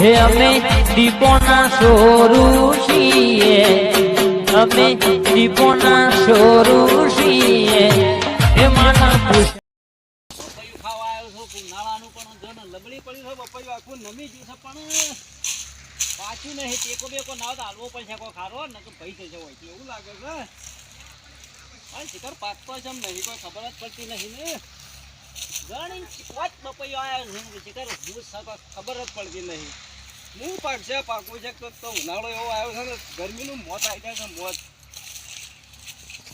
હે અમે દીપોના સોરું છીએ. અમે દીપોના સોરું છીએ. હે માના પુષ્પ. ઉનાળાનું પણ જો ને લબડી પપૈયું આખું નમી ગયું છે પાછું નહીં ટેકો બેકો ના તો હાલવો પડશે કોઈ ખારો ને તો ભાઈ જશે હોય એવું લાગે છે. પણ શિખર પાકતો નહીં, કોઈ ખબર જ પડતી નહીં ને. છે જ પડતી નહીં. હું પાકશે પાકું છે તો ઉનાળો એવો આવ્યો છે ને, ગરમીનું મોત આવી છે મોત.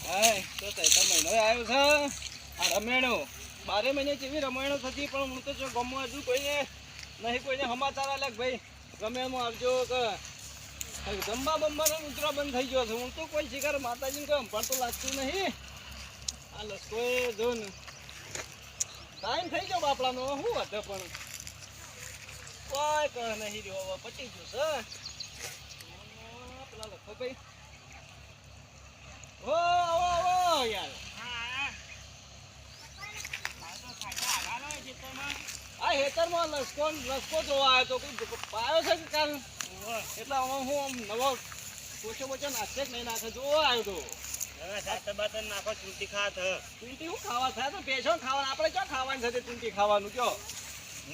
હા તો તૈતર મહિનો આવ્યો છે. આ રમેણો. બારે મહિને જેવી રમાયણો થતી, પણ હું તો જો ગમવા હજુ કોઈને નહીં, કોઈને સમાચાર આલે ભાઈ ગમે આવજો કે હવે જમવા બમવાનો ઉતરા બંધ થઈ ગયો છે. હું તો કોઈ શિકાર માતાજીને પણ તો લાગતું નહીં. આ લસકોએ જો ને ટાઈમ થઈ ગયો બાપડાનો શું હતો પણ? કોઈ કણ નહીં રહ્યો હવે પતી ગયું છે. આ પેલા લખો ભાઈ. ઓ આવો આવો યાર. આ હેતરમાં લસકો લસકો જોવા આવ્યો તો કોઈ પાયો છે કે કાલ એટલે હું આમ નવો પોચો પોચો નાખશે જ નહીં નાખે. જોવા આવ્યો તો. ચૂંટી હું ખાવા થાય તો પેશો ખાવાનું. આપણે ક્યાં ખાવાનું છે ચૂંટી ખાવાનું? કયો?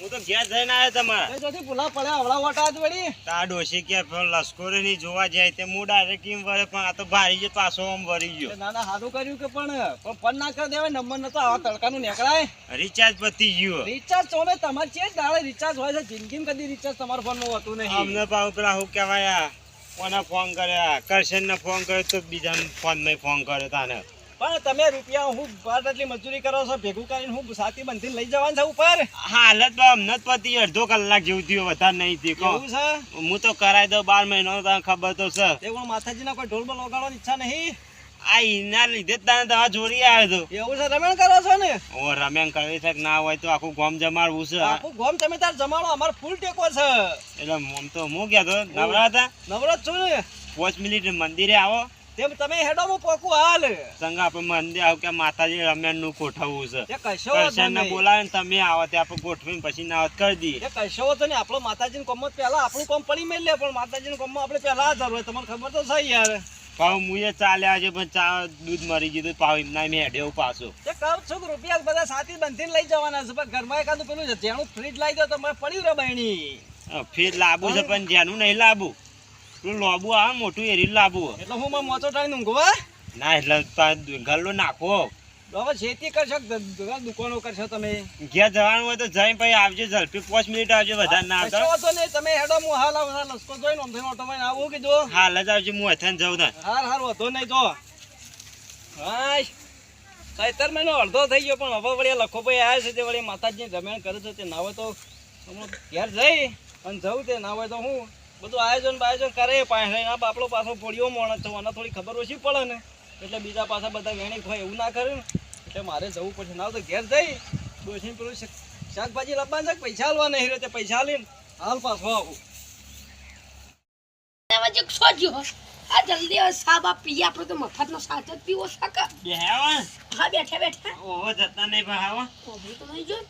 હું તો ઘેર જઈને આવ્યો તમારા. જોથી ભૂલા પડ્યા હવળા વટા જ વળી. તા ડોશી કે લશ્કોરી ની જોવા જાય તે હું ડાયરેક્ટ કેમ વળે પણ આ તો ભારી ગયો પાછો આમ વળી ગયો. ના ના સારું કર્યું કે પણ પણ ફોન ના કરી દેવાય નંબર નતો આવા તડકાનું નીકળાય. રિચાર્જ પતી ગયો. રિચાર્જ ચોમે તમારે છે જ દાડે રિચાર્જ હોય છે જિંદગીમાં કદી રિચાર્જ તમારા ફોનમાં હોતું નહીં. અમને પાછું પેલા કહેવાય આ? કોને ફોન કર્યા? કરશન ને ફોન કર્યો તો બીજા ફોનમાં ફોન કર્યો તાને. પણ તમે રૂપિયા હું બાર એટલી મજૂરી કરો છો? ભેગું કરીને હું સાથી બંધીને લઈ જવાનું છે ઉપર? હાલત અમને પતી અડધો કલાક જેવું થયું વધારે નહીં થયું. કહું. છે? હું તો કરાવી દઉં બાર મહિનો તને ખબર તો છે. એ પણ માતાજીના કોઈ ઢોલ બોલ વગાડવાની ઈચ્છા નહીં? આ એના લીધે જ તને તમારા જોડી આવ્યો હતો એવું છે રમણ કરો છો ને? ઓ કરવી છે ના હોય તો આખું ગોમ જમાડવું છે. આખું ગોમ તમે તાર જમાડો અમાર ફૂલ ટેકો છે. એટલે આમ તો હું કહેતો નવરા હતા? નવરત છું ને? પાંચ મિનિટ મંદિરે આવો. તેમ તમે હેડો હું પોકું હાલ. સંગા આપણે મંદિર આવ કે માતાજી રમ્યા નું ગોઠવવું છે. કરશન ને બોલાવે તમે આવો ત્યાં આપણે ગોઠવીને પછી નાવત કરી દઈએ તે કશો વાંધો નહીં આપણો માતાજીનું કોમ જ પહેલા આપણું કોમ પડી મેળ લે પણ માતાજીનું કોમમાં આપણે પહેલા જરૂર હોય તમને ખબર તો છે યાર. પાવ મુએ ચાલ્યા છે પણ ચા દૂધ મરી ગયું પાવ એમના મેં હેડ્યો પાછો. તે કહું છું રૂપિયા બધા સાથી બંધીને લઈ જવાના છે પણ ઘરમાં એકાદું પેલું જેનું ફ્રીજ લાવી દો તો મને પડ્યું રે બહેણી. અ, ફેર લાવવું છે પણ જેનું નહીં લાવવું પેલું લોબુ આવે મોટું એરી લાબુ એટલે હું મોટો ટાઈમ ઊંઘવા ના એટલે ગલ્લો નાખો. હવે ખેતી કરશો દુકાનો કરશો તમે? ઘેર જવાનું હોય તો જઈને પછી આવજો ઝડપી પાંચ મિનિટ આવજો વધારે ના આવતો. નહીં તમે હેડો હું હાલ આવું લસકો થઈને ઓટો મારીને આવું કીધું. હાલ જ આવજો હું અથાને જાઉં ને હાર હાર વધો નહીં તો હાય સૈતર મહિનો અડધો થઈ ગયો પણ હવે વળી લખો ભાઈ આવ્યા છે તે વળી માતાજી રમેણ કરે છે તે ના હોય તો ઘેર જઈ અને જવું તે ના હોય તો હું. બધું આયોજન બાયોજન કરે પાસે બાપડો પાછો પોળીઓ મોણસ થવાના થોડી ખબર ઓછી પડે ને. એટલે બીજા પાછા બધા વેણી હોય એવું ના કરે ને. એટલે મારે જવું પડશે. ના તો ઘેર જઈ. ડોસીને પેલું શાકભાજી લાવવાનું છે પૈસા હાલવા નહીં રહ્યો તે પૈસા લઈને હાલ પાછો આવું. આ જલ્દી સાબા પીએ. આપણે તો મફતનો સાચ જ પીવો શકે. બે હા બેઠા બેઠા. ઓહો જતા નહીં આવો કોબી તો નહીં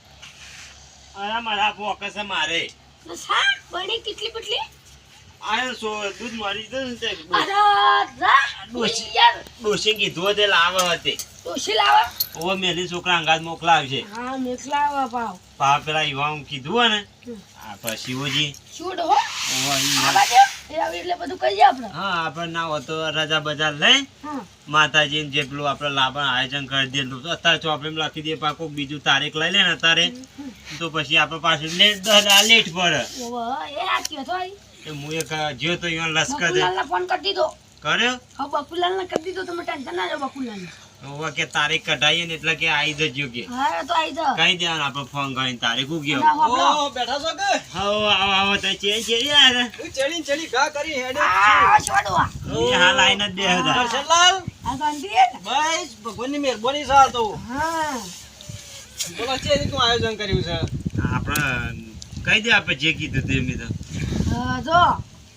અરે મારા ફોકસ છે મારે. શાક સા કેટલી કેટલી આ સો દૂધ મરી ગયું ને તે ડોશી. ડોશી કીધું તે લાવે હતી. ડોશી લાવા? ઓ મેલી છોકરા અંગાત મોકલાવશે હા મેકલા પાવ પા પેલા યુવા કીધું ને આ પછી શિવજી. છોડ હો? ઈ એટલે બધું આપણે. હા આપણે ના હોતો રજા બજાર લઈ. માતાજી જે પેલું આપણે લાભા આયોજન કરી દેલું તો અત્યારે ચોપડીમાં લખી દે પાકો બીજું તારીખ લઈ લે ને અત્યારે. તો પછી આપણે પાછું લેટ લેટ પડે. એ આ કયો તો આઈ એ હું એક જ્યો તો ઈવન લશ્કર દે. ફોન કરી દીધો. કર્યો? હવે બકુલાલને કરી દીધો તમે ટેન્શન ના લો બકુલાલને. હવે કે તારીખ કઢાઈએ ને એટલે કે આવી જજો કે. હા તો આવી જાઓ કઈ દેવાનું આપણે ફોન કરીને તારીખ ઉગ્યો ઓ બેઠા છો કે? આવો આવો આવો તો ચે ચે યાર હું ચડી ચડી ઘા કરી હેડે આ છોડવા એ હાલ આઈને જ બે હતા. આ ગાંધી બસ ભગવાનની મહેરબાની છે તો. હા. બોલો છે રીતનું આયોજન કર્યું છે. આપણે કહી દે આપણે જે કીધું તે મેં તો જો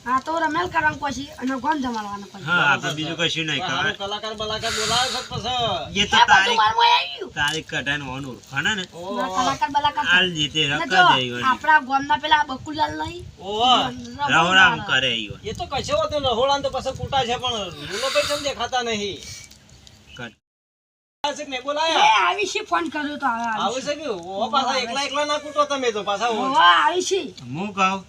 હા તો રમેલ કરવાનું પછી અને ગોમ જમાડવાનું પછી. હા આપણે બીજું કશું નહીં કલાકાર બલાકાર બોલાવે છે પછી. એ તો તારીખ તારીખ કઢાઈને ઓનું ઓળખાણે ને? કલાકાર બલાકાર હાલ જીતે ને રકા જઈ. આપણા ગામના પેલા બકુલાલ નહીં. ઓહો. રહોરામ કરે ઈવન. એ તો કશો હતો રહોળા તો પછી કૂટા છે પણ નહીં? કર- આવે છે નહીં બોલાયા? આવી છે ફોન કર્યો તો આવે આવી આવું કે? ઓ પાછા એકલા એકલા ના કૂટો તમે તો પાછા ઓ. આવી છે. હું કહું.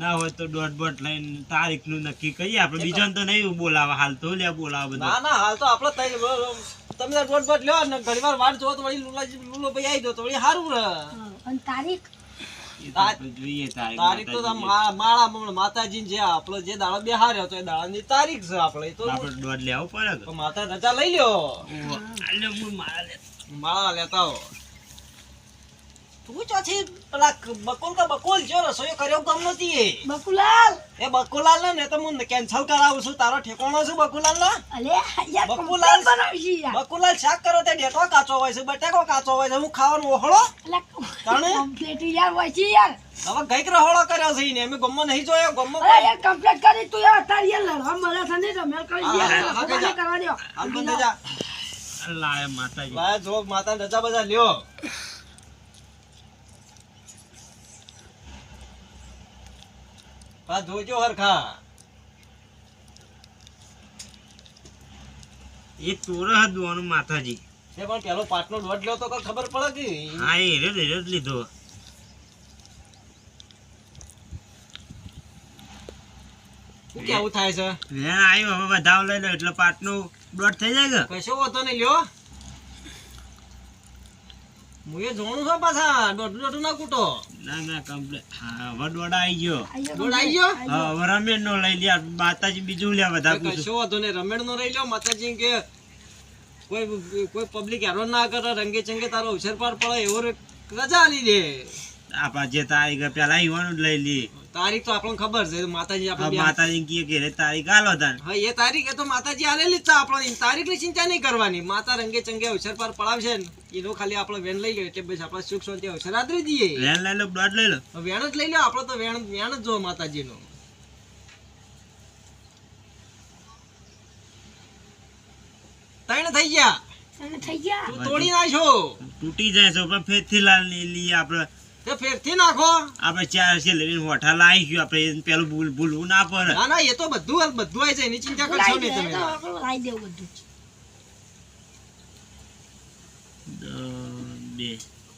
ના હોય તો દોઢ બોટ લઈને તારીખનું નક્કી કરીએ. આપણે બીજો તો નહીં બોલાવા હાલ તો લે બોલાવા ના બધા. ના હાલ તો આપણે તમે તાર દોઢ બોટ લ્યો ને ઘણી વાર વાટ જોવો તો વળી લુલાજી લુલો ભાઈ આવી ગયો તો વળી સારું રહે. અને તારીખ? જોઈએ તો માળા માતાજી જે આપણો જે દાડો બેહાર્યો તો એ દાડાની તારીખ છે આપણે તો આપણે દોઢ લેવો પડે માતા રજા લઈ લ્યો. ઓહો. આલે હું મારા લે. માળા લેતા હો તું ચોથી પેલા બકુલ કા બકુલ જો રસોઈ કર્યો ગમ નથી એ. બકુલાલ? એ બકુલાલ ને તો હું કેન્સલ કરાવું છું તારો ઠેકોણો છું બકુલાલ નો બકુલાલ. બકુલાલ શાક કરો તે ડેટો કાચો હોય છે બટેકો કાચો હોય છે હું ખાવાનું ઓહળો. તાણે? કમ્પ્લીટ યાર હોય છે યાર. હવે ગઈક રહોળો કર્યો છે ને અમે ગમમાં નહીં જોયો ગમમાં અરે યાર કમ્પ્લીટ કરી તું યાર તારી યાર લડવા મળે છે ને રમેલ કરી યાર. કરવા દ્યો. હાલ બંધ જા લાય માતાજી. ભાઈ જો માતા રજા બજા લ્યો. પા જોજો હરખા. એ તોર હતું માથાજી તે પણ પેલો પાટનો દોઢ લ્યો તો ખબર પડે કે? હા એ રે રે જ લીધો. કેવું થાય છે? વેણ આવ્યો હવે વધાવ લઈ લો એટલે પાટનું દોઢ થઈ જાય કે? કશો હોતો નહીં લ્યો. હું એ જોણું છું પાછા દોઢ દોઢ ના કૂટો. ના ના કમ્પ્લેટ હા હવે આવી ગયો. આઈ દોઢ ગયો? હા હવે નો લઈ લ્યા માતાજી બીજું લ્યા બધા પૂછું. કશો વાંધો નહીં રમેડ નો રહી લ્યો માતાજી કે કોઈ કોઈ પબ્લિક હેરાન ના કરે રંગે ચંગે તારો અવસર પર પડે એવો રજા આલી દે. આપા જે તારીખ પેલા ઈવાનું જ લઈ લી. તારીખ તો આપણને ખબર છે માતાજી આપણે માતાજી કીએ કે રે તારીખ આલો તાન. હા એ તારીખ એ તો માતાજી આલેલી જ આપણે તારીખની ચિંતા નહીં કરવાની. માતા રંગે ચંગે અવસર પર પડાવશે ને. એનો ખાલી આપણે વેણ લઈ લો એટલે બસ આપણે સુખ શાંતિ અવસર આદરી દઈએ. વેણ લઈ લો બ્લડ લઈ લો? વેણ જ લઈ લો આપણે તો વેણ વેણ જ જો માતાજીનો. તૈણ થઈ ગયા. તૈણ થઈ ગયા? તું તોડી નાખો તૂટી જાય છે પણ ફેરથી લાલની લઈએ આપણે. તે ફેરથી નાખો. આપણે ચાર છે લઈને હોઠા લાવી ગયું આપણે પેલું ભૂલ ભૂલવું ના પડે. ના ના એ તો બધું બધું આવી જાય એની ચિંતા કરશો નહીં તમે. લાવી દેવું બધું બે.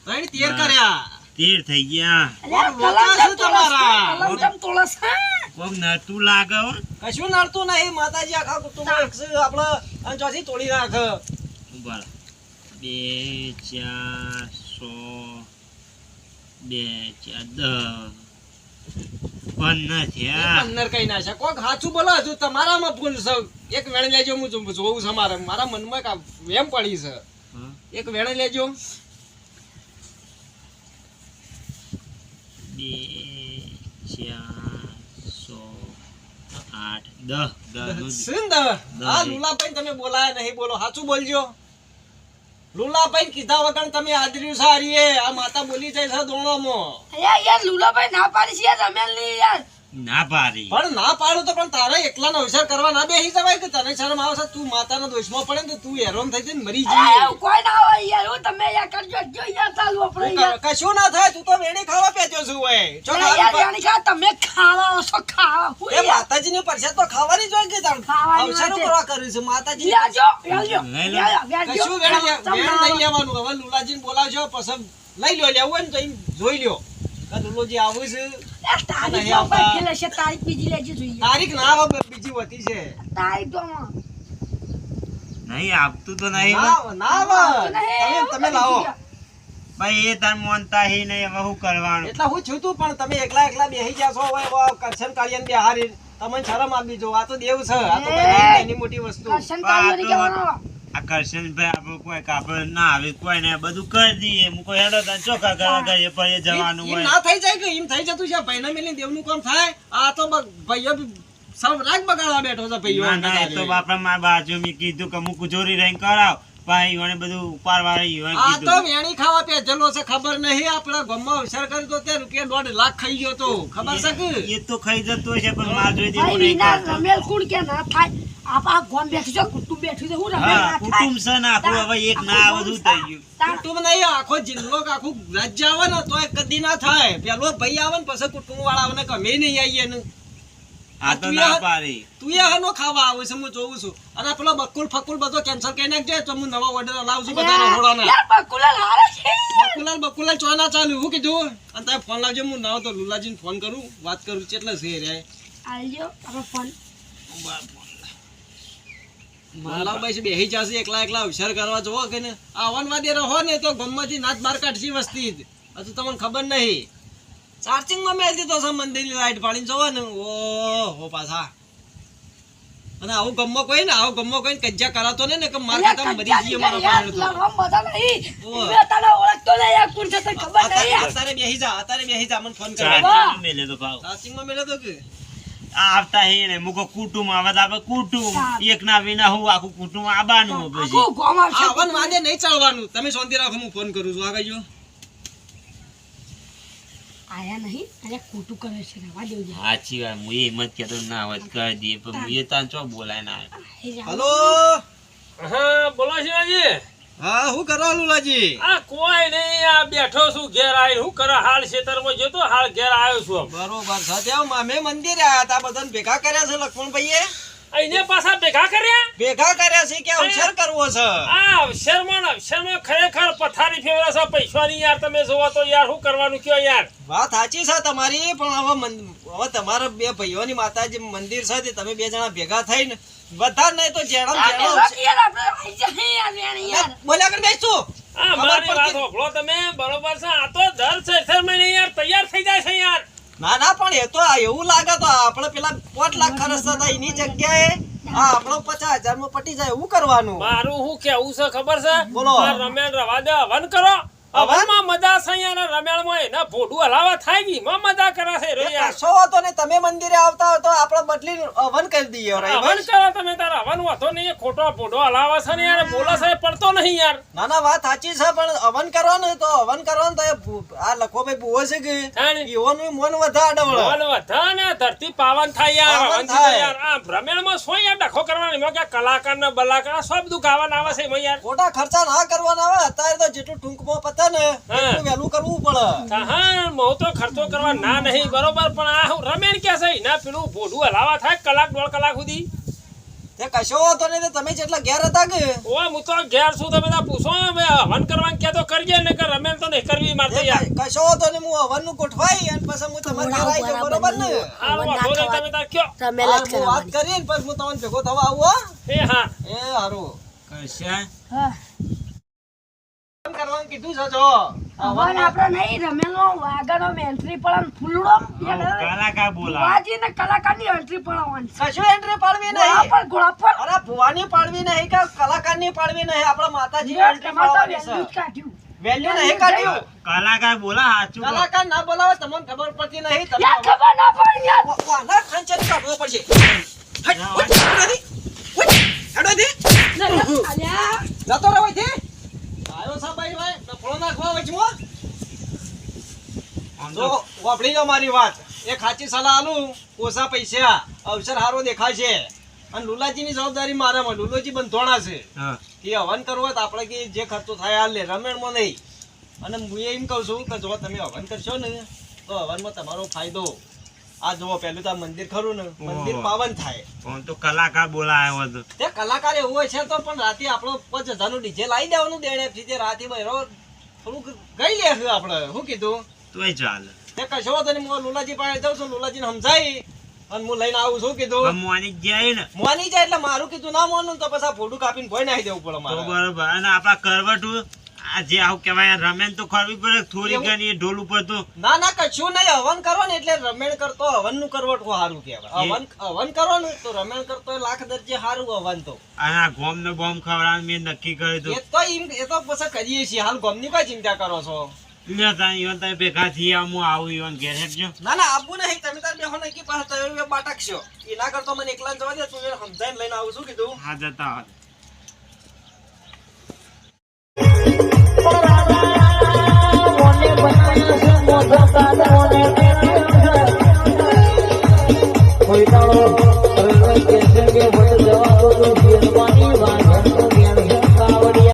ત્રણ તેર કર્યા. તેર થઈ ગયા. તમારા? કોક લાગે કશું નડતું નહીં માતાજી આખા કુટુંબ આપણે અને તોડી નાખ. ઊભા બે ચાર સો. બે ચાર પંદર થયા પંદર કઈ ના છે. કોક સાચું બોલો હજુ તમારામાં ભૂલ છે. એક વેણ લેજો હું જોઉં છે મારે. મારા મનમાં કા વેમ પડી છે. એક વેણ લેજો. બે ચાર સો આઠ દસ. દસ સિંધ લુલાભાઈ તમે બોલાયા નહીં બોલો. સાચું બોલજો. લુલાભાઈ કીધા વગર તમે આદર્યું સારીએ. આ માતા બોલી જાય છે દોણોમાં. અલ્યા યાર લુલાભાઈ ના પાડી છે યાર રમેલ યાર. ના પાડી. પણ ના પાડું તો પણ તારે એકલા વિચાર કરવા ના બેસી જવાય કે તને શરમ આવશે તું માતાના દોષમાં પડે ને તું હેરાન થઈ જઈને મરી જઈએ. કોઈ ના હોય યાર હું તમે યાર કરજો જો યાર ચાલુ આપણે યાર કશું ના થાય તું તો વેણી ખાવા પેજો છું ઓય. યાર ખાવા ખા તમે ખાવા છો ખાવા. હું એ માતાજી માતાજીની પ્રસાદ તો ખાવાની જ હોય કે તાણ? ખાવાની અવસરો કરવા કર્યું છે માતાજી લો. લેજો કશું વેણી વેણ નહીં લેવાનું. હવે લુલાજીને બોલાવજો પસંદ લઈ લો લેવું હોય ને તો એમ જોઈ લ્યો. કે આવું છે? તારીખ આવતા. લેશે તારીખ બીજી લેજો જોઈએ. તારીખ ના આવે બીજી વધી છે. તારીખ તો નહીં આપતું તો નહીં ના ના તમે તમે લાવો. ભાઈ એ તાર મોનતા હી નહીં હવે કરવાનું? એટલે હું છું તું પણ તમે એકલા એકલા બેહી ગયા છો હવે કરશન કાળિયાને બેહારી. તમને શરમ આપી જો આ તો દેવ છે. આ તો એની મોટી વસ્તુ. કરશન આ કરશન ભાઈ આપણે કોઈ કાપડ ના આવે કોઈ ને બધું કરી દઈએ. હું કોઈ હેડો તને ચોખા કરવા કરીએ પણ જવાનું હોય. ના થઈ જાય કે એમ થઈ જતું છે. ભાઈને મેલી દેવનું કામ થાય. આ તો ભાઈઓ સૌ રાગ બગાડવા બેઠો છે ભાઈઓ ના ના એ તો બાપા મારા બાજુ મેં કીધું કે હું કુજોરી રહીને કરાવ. ભાઈ ઈવોને બધું ઉપાડવાળા ઈવોને આ તો મેણી ખાવા પે જલો છે ખબર નહીં આપણા ગામમાં વિચાર કર્યો તો તે રૂપિયા દોઢ લાખ ખાઈ ગયો તો. ખબર છે કે? એ તો ખાઈ જતો છે પણ માર જોઈ દેવું નહીં. રમેલ કુણ કે ના થાય? આપા ગોમ બેઠી છે કુટુંબ બેઠી છે હું રમેલ ના થાય? કુટુંબ છે ને આખું હવે એક ના આવે શું થઈ ગયું. તાર કુટુંબ નહીં આખો જિલ્લો કે આખું રાજ્ય આવે ને તો કદી ના થાય. પેલો ભાઈ આવે ને પછી કુટુંબ વાળા આવે ને કે નહીં આવીએ ને. આ તો ના પાડી. તું એ હાનો ખાવા આવે છે હું જોઉં છું. અને પેલો બકુલ ફકુલ બધો કેન્સલ કરી નાખજે તો હું નવા ઓર્ડર લાવું છું બધા રહોડાના બકુલાલ હારે છે. બકુલાલ બકુલાલ ચો ના ચાલુ હું કીધું. અને તમે ફોન લાવજો હું ના તો લુલાજીને ફોન કરું વાત કરું કેટલા છે રે આલ્યો આપણો ફોન લાલભાઈ છે બેહી જશે એકલા એકલા હોશિયાર કરવા જોવો કે ને. આવન વાદે રહો ને તો ગમમાંથી નાચ બાર કાઢશી વસ્તી હજુ તમને ખબર નહીં. ચાર્જિંગમાં મેં દીધો છે મંદિરની લાઈટ પાડીને જોવો ને. ઓહો પાછા. અને આવું ગમો કોઈ ને? આવું ગમો કોઈ કજ્જા કરાતો ને ને કે માર ખાતા મરી જઈએ મારા પાણી તો. હમ બધા નહીં યાર કોણ છે તને ખબર નહીં યાર. અત્યારે બેહી જા અત્યારે બેહી જા મને ફોન કર મેલે તો ભાવ. ચાર્જિંગમાં મેલે તો કે? આ આવતા હે ને મુકો કુટુંબ આવે તો આપણે કુટુંબ. એક ના વિના હું આખું કુટુંબ આબાનું પછી આખું ગોમ આવશે. આ વન વાદે નહીં ચાલવાનું. તમે શાંતિ રાખો હું ફોન કરું છું. આગળ જો. આયા નહીં અને ખોટું કરે છે રવા દેવજે. સાચી વાત હું એમ જ કહેતો ના વાત કરી દઈએ પણ હું એ તાન ચો બોલાય ના. હલો? હા બોલો શિવાજી. હા હું કરો લુલાજી આ કોઈ નહીં આ બેઠો છું ઘેર આવીને. હું કરો હાલ ખેતરમાં જતો હાલ ઘેર આવ્યો છું બરોબર સાથે આવ મંદિર મંદિરે આયા હતા બધાને ભેગા કર્યા છે લક્ષ્મણભાઈએ? અહીંને પાછા ભેગા કર્યા? ભેગા કર્યા છે કે અવસર કરવો છે? આ અવસરમાં ને અવસરમાં ખરેખર પથારી ફેરવા છે પૈસાની યાર તમે જોવો તો યાર શું કરવાનું કયો યાર? વાત સાચી છે તમારી પણ હવે હવે તમારા બે ભાઈઓની માતાજી મંદિર છે તે તમે બે જણા ભેગા થઈને બધા નહીં તો જેણમ યાર. બોલ્યા કરી આ ખબર મારી વાત હોભળો તમે બરોબર છે આ તો દર છે મહિને યાર તૈયાર થઈ જાય છે યાર. ના ના પણ એ તો એવું લાગે તો આપણે પેલા પોટ લાખ ખર્ચ થતા એની જગ્યાએ હા આપણો પચાસ હજારમાં પટી જાય એવું કરવાનું. મારું શું કેવું છે ખબર છે? બોલો. આ રમેણ રવા દે હવન કરો. હવનમાં મજા છે યાર રમેણમાં એના ભોડું હલાવા થાય ગઈ માં મજા કરે છે રે યાર. નહીં. તમે મંદિરે આવતા તો આપણે બદલી હવન કરી દઈએ હવન? કરો તમે તારા હવન વાતો નહીં. ખોટો ભોડો હલાવે છે ને યાર. બોલે છે પડતો નહીં યાર. ના ના વાત સાચી છે પણ હવન કરવાનું તો હવન કરવાનું તો આ લખો ભાઈ બુઓ છે કે. ઈવોનું મન વધા અડવળ વધા ને ધરતી પાવન થાય યાર. હવન થાય. યાર. આ ભ્રમેણમાં સો યાર ડખો કરવાની? એમાં ક્યાં કલાકાર ને બલાકાર? સબ બધું ગાવાના આવે છે યાર. ખોટા ખર્ચા ના કરવાના આવે અત્યારે તો જેટલું ટૂંકમાં પતે ને એટલું વહેલું કરવું પડે. હા મો તો ખર્ચો કરવા ના નહીં બરોબર પણ આ હું રમેણ કે છે? ના પેલું ભોડું હલાવા થાય કલાક દોઢ કલાક સુધી. તે કશો વાંધો નહીં તો તમે જેટલા ઘેર હતા કે? ઓ હું તો ઘેર છું તમે તાર પૂછો હવે હવન કરવાનું કે તો કરજે ને કે રમેણ તો નહીં કરવી મારતે યાર કશો વાંધો ને હું હવનનું ગોઠવાઈ અને પછી હું તમારે ઘેર આવી જાઉં બરોબર ને? હાલ વાંધો નહીં તમે તાર કયો. તમે વાત કરી ને પછી હું તમને ભેગો થવા આવું હો. એ હા. એ હારું. કશા? હા. કીધું છે જો હવન આપણો નહીં રમેલો વાઘાનો એન્ટ્રી પડે ફૂલડો કલાકાર બોલા વાજીને કલાકારની એન્ટ્રી પડવાની કશું એન્ટ્રી પાડવી નહીં ઘોડા પર અરે ભુવાની પાડવી નહીં કે કલાકારની પાડવી નહીં આપણા માતાજી એન્ટ્રી પાડવાની છે કાઢ્યું. વેલ્યુ નહીં કાઢ્યું કલાકાર બોલા સાચું કલાકાર ના બોલાવે તમને ખબર પડતી નહીં તમે ખબર ના પડી યાર વાના ખંચર કાઢવો પડશે હટ, ઉઠ, હેડોથી. ઉઠ, હેડોથી. અલ્યા જતો રહો અહીંથી. આવ્યો છે ભાઈ ભાઈ નાખવા વચમાં. તો વાપરી લો મારી વાત. એક સાચી સલાહ આલું ઓછા પૈસા અવસર સારો દેખાય છે. અને લુલાજીની જવાબદારી મારામાં લુલોજી બંધોણા છે. હવન કરવું તો આપણે કે જે ખર્ચો થાય હાલ લે રમેણમાં નહીં. અને હું એમ કહું છું કે જો તમે હવન કરશો ને તો હવનમાં તમારો ફાયદો. આ જુઓ પેલું તો મંદિર ખરું ને મંદિર પાવન થાય. તો કલાકાર બોલા હતો તે. કલાકાર એવું હોય છે તો પણ રાતે આપણો પાંચ હજારનું ડીજે લાવી દેવાનું દેણે રાતે બહેરો થોડુંક ગઈ લે છે આપણે. શું કીધું? તોય ચાલે. તે કશો નહીં હું લુલાજી પાસે જાઉં છું લુલાજીને સમજાવી અને હું લઈને આવું છું કીધું. મોની જાય ને મોની જાય એટલે મારું કીધું ના મોનું તો પછી આ ફોટું કાપીને ભોય નાખી દેવું પડે મારે. બરોબર. અને આપણા કરવટું આ જે આવું કહેવાય રમેન તો કરવી પડે થોડી ઘણી ઢોલ ઉપર તો ના ના કશું નહીં. હવન કરો ને એટલે રમેણ કરતો હવનનું કરવટ સારું કહેવાય. હવન હવન કરો ને તો રમેણ કરતો લાખ દરજે સારું હવન તો. આ ગોમ ને બોમ ખવડાવ મેં નક્કી કર્યું તો એ તો એમ એ તો પછી કરીએ છીએ. હાલ ગોમની કઈ ચિંતા કરો છો? તાન ઈવન તમે ભેગા આવો, હું આવું ઘેર હેડજો ના ના આવું નહીં. તમે તાર બેહો નહીં કે પાછા તમે બાટકશો એના કરતો મને એકલા જવા દે તું સમજાઈને લઈને આવું છું કીધું. હા જતા કોઈ તાળો કે જવા દો તો પાણી વાંધો